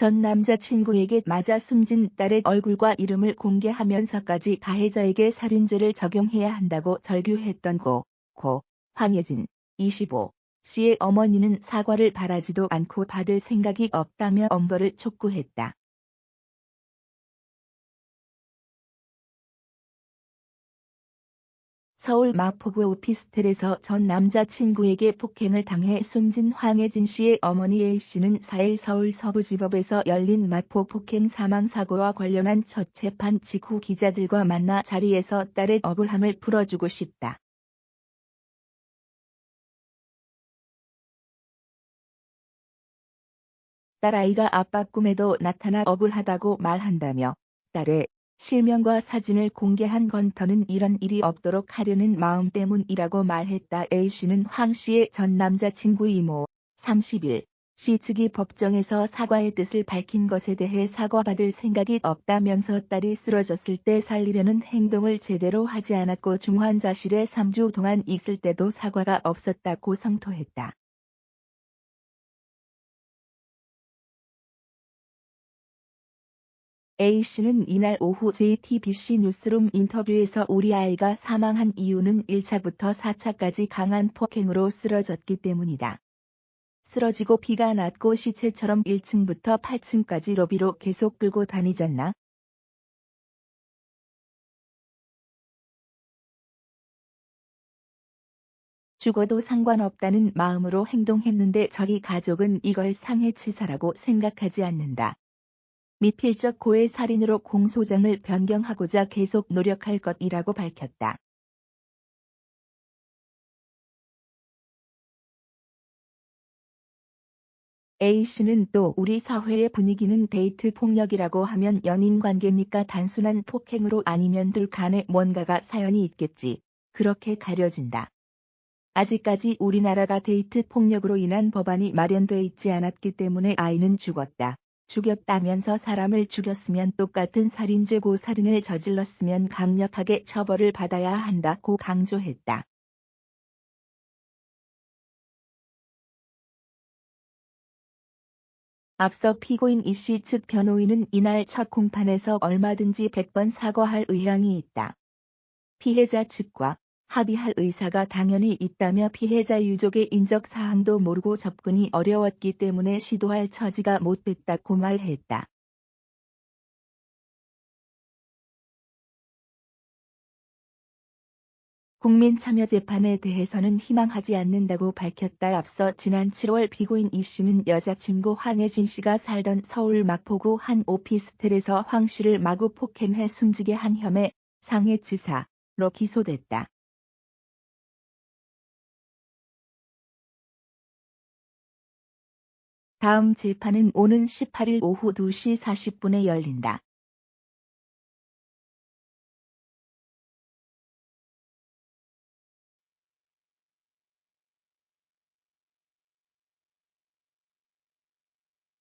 전 남자친구에게 맞아 숨진 딸의 얼굴과 이름을 공개하면서까지 가해자에게 살인죄를 적용해야 한다고 절규했던 고, 고, 황예진, 25, 씨의 어머니는 사과를 바라지도 않고 받을 생각이 없다며 엄벌을 촉구했다. 서울 마포구 오피스텔에서 전 남자친구에게 폭행을 당해 숨진 황혜진 씨의 어머니 A씨는 4일 서울 서부지법에서 열린 마포 폭행 사망 사고와 관련한 첫 재판 직후 기자들과 만나 자리에서 딸의 억울함을 풀어주고 싶다. 딸아이가 아빠 꿈에도 나타나 억울하다고 말한다며 딸의 실명과 사진을 공개한 건 더는 이런 일이 없도록 하려는 마음 때문이라고 말했다. A씨는 황씨의 전 남자친구 이모 30일 씨 측이 법정에서 사과의 뜻을 밝힌 것에 대해 사과받을 생각이 없다면서 딸이 쓰러졌을 때 살리려는 행동을 제대로 하지 않았고 중환자실에 3주 동안 있을 때도 사과가 없었다고 성토했다. A씨는 이날 오후 JTBC 뉴스룸 인터뷰에서 우리 아이가 사망한 이유는 1차부터 4차까지 강한 폭행으로 쓰러졌기 때문이다. 쓰러지고 피가 났고 시체처럼 1층부터 8층까지 로비로 계속 끌고 다니잖나? 죽어도 상관없다는 마음으로 행동했는데 저희 가족은 이걸 상해치사라고 생각하지 않는다. 미필적 고해 살인으로 공소장을 변경하고자 계속 노력할 것이라고 밝혔다. A씨는 또 우리 사회의 분위기는 데이트 폭력이라고 하면 연인 관계니까 단순한 폭행으로 아니면 둘 간에 뭔가가 사연이 있겠지. 그렇게 가려진다. 아직까지 우리나라가 데이트 폭력으로 인한 법안이 마련돼 있지 않았기 때문에 아이는 죽었다. 죽였다면서 사람을 죽였으면 똑같은 살인죄고 살인을 저질렀으면 강력하게 처벌을 받아야 한다고 강조했다. 앞서 피고인 이씨 측 변호인은 이날 첫 공판에서 얼마든지 100번 사과할 의향이 있다. 피해자 측과 합의할 의사가 당연히 있다며 피해자 유족의 인적 사항도 모르고 접근이 어려웠기 때문에 시도할 처지가 못 됐다고 말했다. 국민참여재판에 대해서는 희망하지 않는다고 밝혔다. 앞서 지난 7월 피고인 이 씨는 여자친구 황혜진 씨가 살던 서울 마포구 한 오피스텔에서 황 씨를 마구 폭행해 숨지게 한 혐의 상해치사로 기소됐다. 다음 재판은 오는 18일 오후 2시 40분에 열린다.